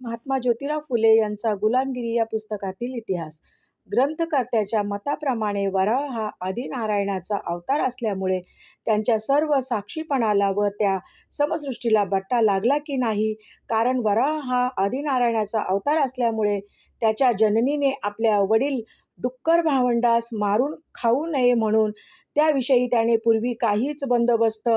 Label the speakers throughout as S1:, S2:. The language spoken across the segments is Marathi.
S1: महात्मा ज्योतिराव फुले यांचा गुलामगिरी या पुस्तकातील इतिहास. ग्रंथकर्त्याच्या मताप्रमाणे वराह हा आदिनारायणाचा अवतार असल्यामुळे त्यांच्या सर्व साक्षीपणाला व त्या समसृष्टीला बट्टा लागला की नाही कारण वराह हा आदिनारायणाचा अवतार असल्यामुळे त्याच्या जननीने आपल्या वडील डुक्कर भावंडास मारून खाऊ नये म्हणून त्याविषयी त्याने पूर्वी काहीच बंदोबस्त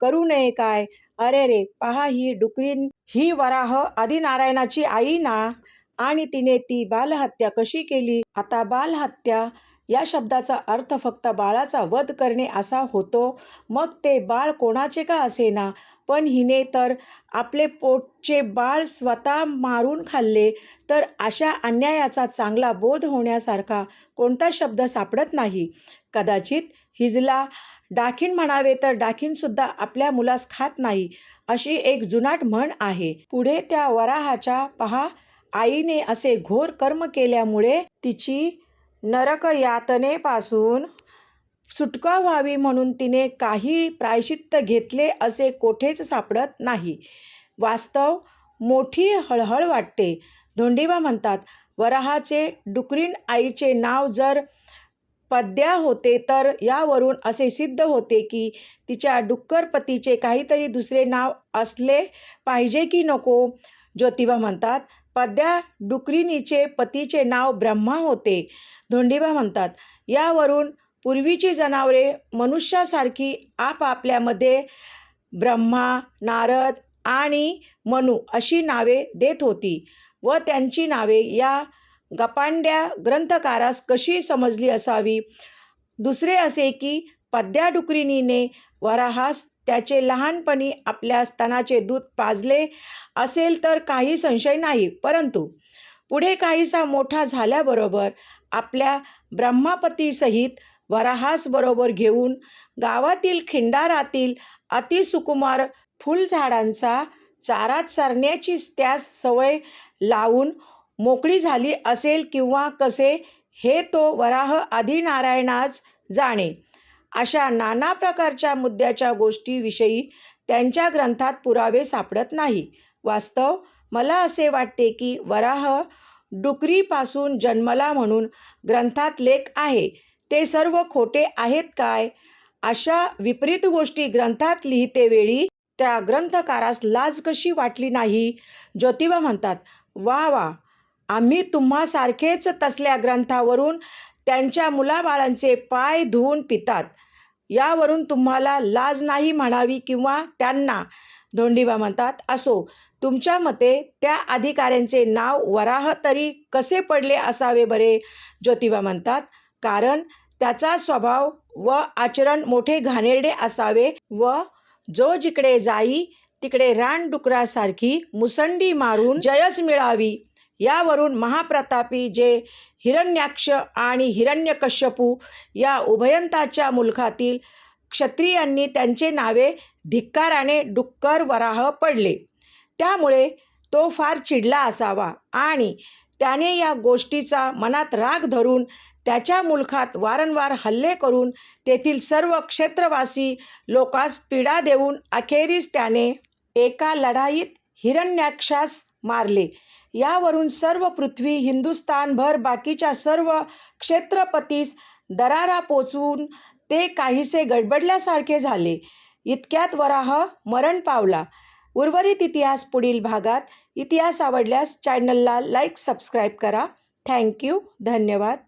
S1: करू नये काय? अरे रे पहा ही डुकरीन ही वराह आदिनारायणाची आई ना? आणि तिने ती बालहत्या कशी केली? आता बालहत्या या शब्दाचा अर्थ फक्त बाळाचा वध करणे असा होतो. मग ते बाळ कोणाचे का असेना? पण हिने तर आपले पोटचे बाळ स्वतः मारून खाल्ले. तर अशा अन्यायाचा चांगला बोध होण्यासारखा कोणता शब्द सापडत नाही? कदाचित हिजला डाखीण म्हणावे तर डाखीणसुद्धा आपल्या मुलास खात नाही अशी एक जुनाट म्हण आहे. पुढे त्या वराहाच्या पहा आईने असे घोर कर्म केल्यामुळे तिची नरक यातनेपासून सुटका व्हावी म्हणून तिने काही प्रायशित्त घेतले असे कोठेच सापडत नाही. वास्तव मोठी हळहळ वाटते. धोंडीबा म्हणतात वराहाचे डुकरीण आईचे नाव जर पद्या होते तर यावरून असे सिद्ध होते की तिच्या डुक्कर पतीचे काहीतरी दुसरे नाव असले पाहिजे की नको. ज्योतिबा म्हणतात पद्या डुकरिणीचे पतीचे नाव ब्रह्मा होते. धोंडीबा म्हणतात यावरून पूर्वीची जनावरे मनुष्यासारखी आपापल्यामध्ये ब्रह्मा नारद आणि मनू अशी नावे देत होती व त्यांची नावे या गपांड्या ग्रंथकारास कशी समजली असावी? दुसरे असे की पद्या डुकरिणीने वराहास त्याचे लहानपणी आपल्या स्तनाचे दूध पाजले असेल तर काही संशय नाही. परंतु पुढे काहीसा मोठा झाल्याबरोबर आपल्या ब्रह्मापतीसहित वराहासबरोबर घेऊन गावातील खिंडारातील अतिसुकुमार फुलझाडांचा चारा सरण्याची त्यास सवय लावून मोकळी झाली असेल किंवा कसे हे तो वराह आदिनारायणाच जाणे. अशा नाना प्रकारच्या मुद्द्याच्या गोष्टीविषयी त्यांच्या ग्रंथात पुरावे सापडत नाही. वास्तव मला असे वाटते की वराह डुकरीपासून जन्मला म्हणून ग्रंथात लेख आहे. ते सर्व खोटे आहेत काय? अशा विपरीत गोष्टी ग्रंथात लिहितेवेळी त्या ग्रंथकारास लाज कशी वाटली नाही? ज्योतिबा म्हणतात वा वा आम्ही तुम्हासारखेच तसल्या ग्रंथावरून त्यांच्या मुलाबाळांचे पाय धुवून पितात. यावरून तुम्हाला लाज नाही म्हणावी किंवा त्यांना धोंडीबा म्हणतात असो तुमच्या मते त्या अधिकाऱ्यांचे नाव वराह तरी कसे पडले असावे बरे? ज्योतिबा म्हणतात कारण त्याचा स्वभाव व आचरण मोठे घाणेरडे असावे व जो जिकडे जाई तिकडे रानडुकरासारखी मुसंडी मारून जयच मिळावी. यावरून महाप्रतापी जे हिरण्याक्ष आणि हिरण्यकश्यपू या उभयंताच्या मुलखातील क्षत्रियांनी त्यांचे नावे धिक्काराने डुक्कर वराह पडले. त्यामुळे तो फार चिडला असावा आणि त्याने या गोष्टीचा मनात राग धरून त्याच्या मुलखात वारंवार हल्ले करून तेथील सर्व क्षेत्रवासी लोकास पीडा देऊन अखेरीस त्याने एका लढाईत हिरण्याक्षास मारले. यावरून सर्व पृथ्वी हिंदुस्थानभर बाकीच्या सर्व क्षेत्रपतीस दरारा पोचवून ते काहीसे गडबडल्यासारखे झाले. इतक्यात वराह मरण पावला. उर्वरित इतिहास पुढील भागात. इतिहास आवडल्यास चॅनलला लाईक सबस्क्राईब करा. थँक्यू. धन्यवाद.